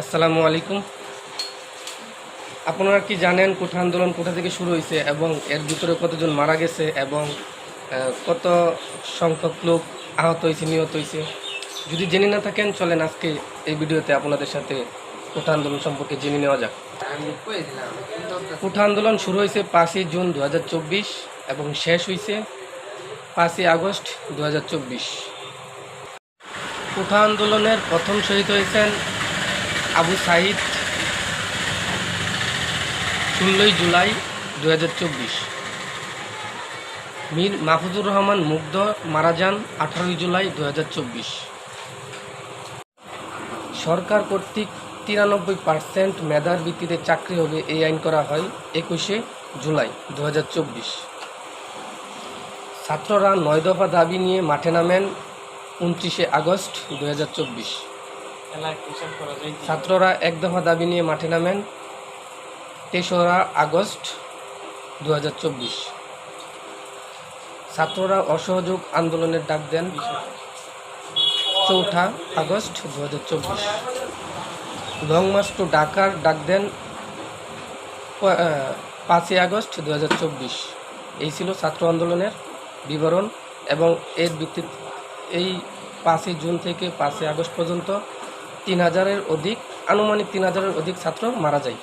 আসসালামু আলাইকুম। আপনারা কি জানেন কোঠা আন্দোলন কোথা থেকে শুরু হয়েছে এবং এর ভিতরে কতজন মারা গেছে এবং কত সংখ্যক লোক আহত হয়েছে, নিহত হয়েছে? যদি জেনে না থাকেন, চলেন আজকে এই ভিডিওতে আপনাদের সাথে কোঠা আন্দোলন সম্পর্কে জেনে নেওয়া যাক। কোঠা আন্দোলন শুরু হয়েছে পাঁচই জুন দু হাজার চব্বিশ এবং শেষ হয়েছে পাঁচই আগস্ট দু কোঠা আন্দোলনের প্রথম শহীদ হয়েছেন আবু সাইদ, ষোলোই জুলাই দু মীর মাহফুজুর রহমান মুগ্ধ, মারা যান আঠারোই জুলাই দু হাজার চব্বিশ। সরকার কর্তৃক তিরানব্বই পার্সেন্ট মেধার ভিত্তিতে চাকরি হবে এই আইন করা হয় একুশে জুলাই দু হাজার চব্বিশ। ছাত্ররা নয় দফা দাবি নিয়ে মাঠে নামেন উনত্রিশে আগস্ট দু হাজার চব্বিশ। ছাত্ররা এক দফা দাবি নিয়ে মাঠে নামেন তেসরা আগস্ট দু ছাত্ররা অসহযোগ আন্দোলনের ডাক দেন চৌঠা আগস্ট দু হাজার লং মার্চ টু ঢাকার ডাক দেন পাঁচই আগস্ট দু হাজার চব্বিশ। এই ছিল ছাত্র আন্দোলনের বিবরণ এবং এর ভিত্তি এই পাঁচই জুন থেকে পাঁচই আগস্ট পর্যন্ত তিন হাজারের অধিক আনুমানিক তিন হাজারের অধিক ছাত্র মারা যায়।